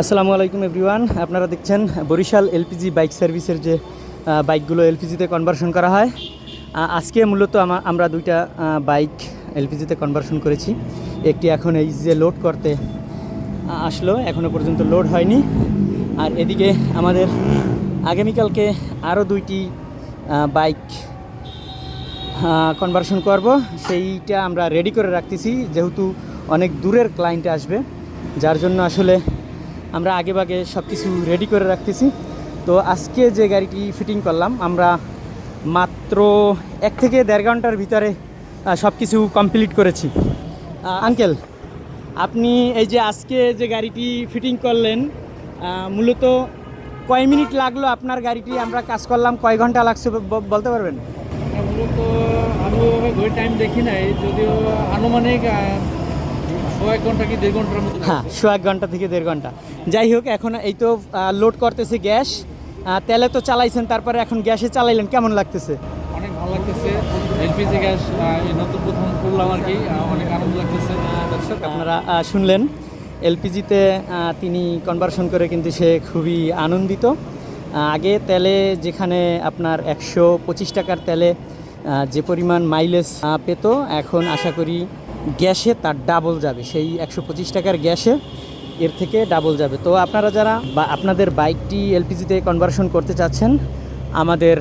আসসালামু আলাইকুম এভরিওয়ান। আপনারা দেখছেন বরিশাল এলপিজি বাইক সার্ভিসের যে বাইকগুলো এলপিজিতে কনভার্সন করা হয়। আজকে মূলত আমরা দুইটা বাইক এলপিজিতে কনভার্সন করেছি। একটি এখন এই যে লোড করতে আসলো এখনও পর্যন্ত লোড হয়নি। আর এদিকে আমাদের আগামীকালকে আরও দুইটি বাইক কনভার্সন করব। সেইটা আমরা রেডি করে রাখতেছি, যেহেতু অনেক দূরের ক্লায়েন্ট আসবে। যার জন্য আসলে আমরা আগে আগেভাগে সব কিছু রেডি করে রাখতেছি। তো আজকে যে গাড়িটি ফিটিং করলাম, আমরা মাত্র এক থেকে দেড় ঘণ্টার ভিতরে সব কিছু কমপ্লিট করেছি। আঙ্কেল আপনি এই যে আজকে যে গাড়িটি ফিটিং করলেন মূলত কয় মিনিট লাগল আপনার গাড়িটি? আমরা কাজ করলাম কয় ঘণ্টা লাগছে বলতে পারবেন? মূলত আমি ওভাবে টাইম দেখি নাই, যদিও আনুমানিক হ্যাঁ শো এক ঘণ্টা থেকে দেড় ঘণ্টা। যাই হোক এখন এই তো লোড করতেছে গ্যাস। তেলে তো চালাইছেন তারপরে এখন গ্যাসে চালাইলেন কেমন লাগতেছে? অনেক ভালো লাগতেছে। এলপিজি গ্যাস এই নতুন প্রথম করলাম আর কি অনেক আনন্দ লাগতেছে দর্শক। আপনারা শুনলেন। এলপিজিতে তিনি কনভার্সন করে কিন্তু সে খুবই আনন্দিত। আগে তেলে যেখানে আপনার একশো পঁচিশ টাকার তেলে যে পরিমাণ মাইলেজ পেত এখন আশা করি গ্যাসে তার ডাবল যাবে। সেই একশো পঁচিশ টাকার গ্যাসে এর থেকে ডাবল যাবে। তো আপনারা যারা বা আপনাদের বাইকটি এলপিজিতে কনভার্সন করতে চাচ্ছেন, আমাদের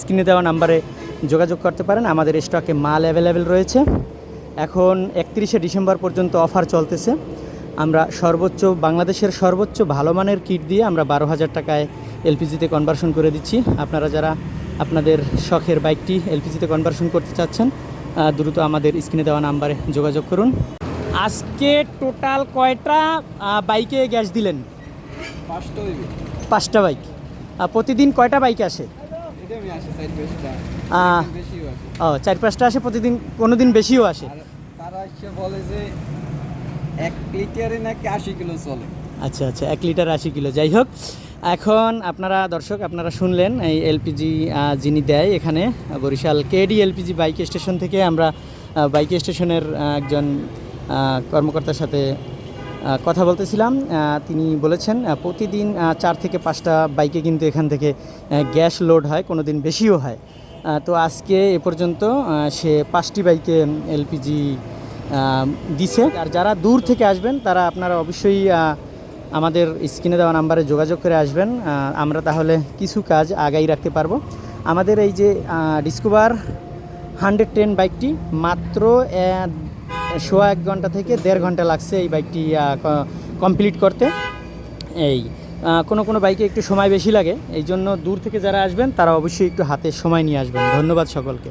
স্ক্রিনে দেওয়া নাম্বারে যোগাযোগ করতে পারেন। আমাদের স্টকে মাল অ্যাভেলেবেল রয়েছে। এখন একত্রিশে ডিসেম্বর পর্যন্ত অফার চলতেছে। আমরা সর্বোচ্চ, বাংলাদেশের সর্বোচ্চ ভালো মানের কিট দিয়ে আমরা বারো হাজার টাকায় এলপিজিতে কনভার্সন করে দিচ্ছি। আপনারা যারা আপনাদের শখের বাইকটি এলপিজিতে কনভার্সন করতে চাচ্ছেন দ্রুত আমাদের স্ক্রিনে দেওয়া নাম্বারে যোগাযোগ করুন। আজকে টোটাল কয়টা বাইকে গ্যাস দিলেন? পাঁচটা বাইক। প্রতিদিন কয়টা বাইক আসে? ও চার পাঁচটা আসে প্রতিদিন কোনো দিন বেশিও আসে? তারা বলে যে এক লিটারে নাকি আশি কিলো চলে। আচ্ছা আচ্ছা এক লিটার আশি কিলো। যাই হোক, এখন আপনারা দর্শক, আপনারা শুনলেন এই এলপিজি যিনি দেয় এখানে, Barishal KD LPG bike station থেকে আমরা বাইক স্টেশনের একজন কর্মকর্তার সাথে কথা বলতেছিলাম। তিনি বলেছেন প্রতিদিন চার থেকে পাঁচটা বাইকে কিন্তু এখান থেকে গ্যাস লোড হয় কোনো দিন বেশিও হয়। তো আজকে এ পর্যন্ত সে পাঁচটি বাইকে এলপিজি দিছে। আর যারা দূর থেকে আসবেন, তারা আপনারা অবশ্যই আমাদের স্ক্রিনে দেওয়া নাম্বারে যোগাযোগ করে আসবেন। আমরা তাহলে কিছু কাজ আগাই রাখতে পারব। আমাদের এই যে ডিসকভার হান্ড্রেড টেন বাইকটি মাত্র সোয়া এক ঘণ্টা থেকে দেড় ঘণ্টা লাগছে এই বাইকটি কমপ্লিট করতে। এই কোনো কোনো বাইকে একটু সময় বেশি লাগে, এই জন্য দূর থেকে যারা আসবেন, তারা অবশ্যই একটু হাতে সময় নিয়ে আসবেন। ধন্যবাদ সকলকে।